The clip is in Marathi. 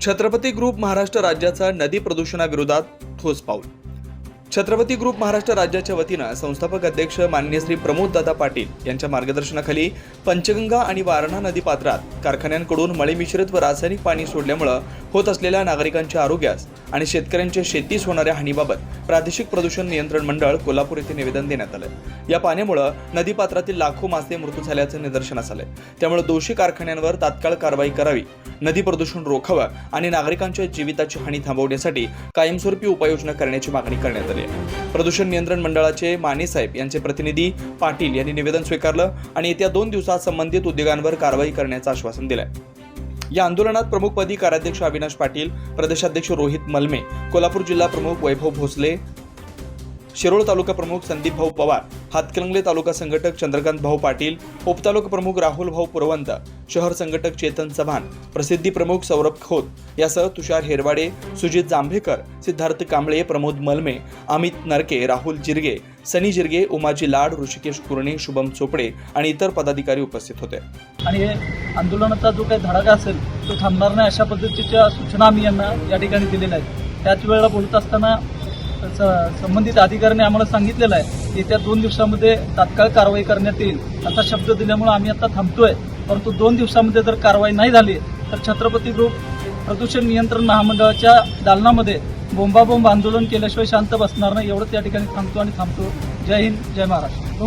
छत्रपती ग्रुप महाराष्ट्र राज्याचा नदी प्रदूषणाविरोधात ठोस पाऊल. छत्रपती ग्रुप महाराष्ट्र राज्याच्या वतीनं संस्थापक अध्यक्ष माननीय श्री प्रमोददादा पाटील यांच्या मार्गदर्शनाखाली पंचगंगा आणि वारणा नदी पात्रात कारखान्यांकडून मळी मिश्रित व रासायनिक पाणी सोडल्यामुळं होत असलेल्या नागरिकांच्या आरोग्यास आणि शेतकऱ्यांच्या शेतीस होणाऱ्या हानीबाबत प्रादेशिक प्रदूषण नियंत्रण मंडळ कोल्हापूर येथे निवेदन देण्यात आलं या पाण्यामुळं नदीपात्रातील लाखो मासे मृत्यू झाल्याचं निदर्शनास आलं त्यामुळे दोषी कारखान्यांवर तात्काळ कारवाई करावी नदी प्रदूषण रोखावं आणि नागरिकांच्या जीविताची हानी थांबवण्यासाठी कायमस्वरूपी उपाययोजना करण्याची मागणी करण्यात आली. आहे प्रदूषण नियंत्रण मंडळाचे माने साहेब यांचे प्रतिनिधी पाटील यांनी निवेदन स्वीकारलं आणि येत्या दोन दिवसात संबंधित उद्योगांवर कारवाई करण्याचं आश्वासन दिलं या आंदोलनात प्रमुखपदी कार्याध्यक्ष अविनाश पाटील प्रदेशाध्यक्ष रोहित मलमे कोल्हापूर जिल्हा प्रमुख वैभव भोसले शिरोळ तालुका प्रमुख संदीप भाऊ पवार हातकलंगले तालुका संघटक चंद्रकांत भाऊ पाटील उपतालुका प्रमुख राहुल भाऊ पुरवंत शहर संघटक चेतन चव्हाण प्रसिद्धी प्रमुख सौरभ खोत यासह तुषार हेरवाडे सुजित जांभेकर सिद्धार्थ कांबळे प्रमोद मलमे अमित नरके राहुल जिरगे सनी जिरगे उमाजी लाड ऋषिकेश कुरणे शुभम चोपडे आणि इतर पदाधिकारी उपस्थित होते. आणि हे आंदोलनाचा जो काही धडाका असेल तो थांबणार नाही अशा पद्धतीच्या सूचना आम्ही यांना या ठिकाणी दिलेल्या आहेत. त्याच वेळेला बोलत असताना संबंधित अधिकाऱ्याने आम्हाला सांगितलेलं आहे की येत्या दोन दिवसामध्ये तात्काळ कारवाई करण्यात येईल. असा शब्द दिल्यामुळे आम्ही आता थांबतोय. परंतु दोन दिवसामध्ये जर कारवाई नाही झाली तर छत्रपती ग्रुप प्रदूषण नियंत्रण महामंडळाच्या दालनामध्ये बोंबाबोंब आंदोलन केल्याशिवाय शांत बसणार नाही एवढंच या ठिकाणी थांबतो आणि थांबतो. जय हिंद जय महाराष्ट्र.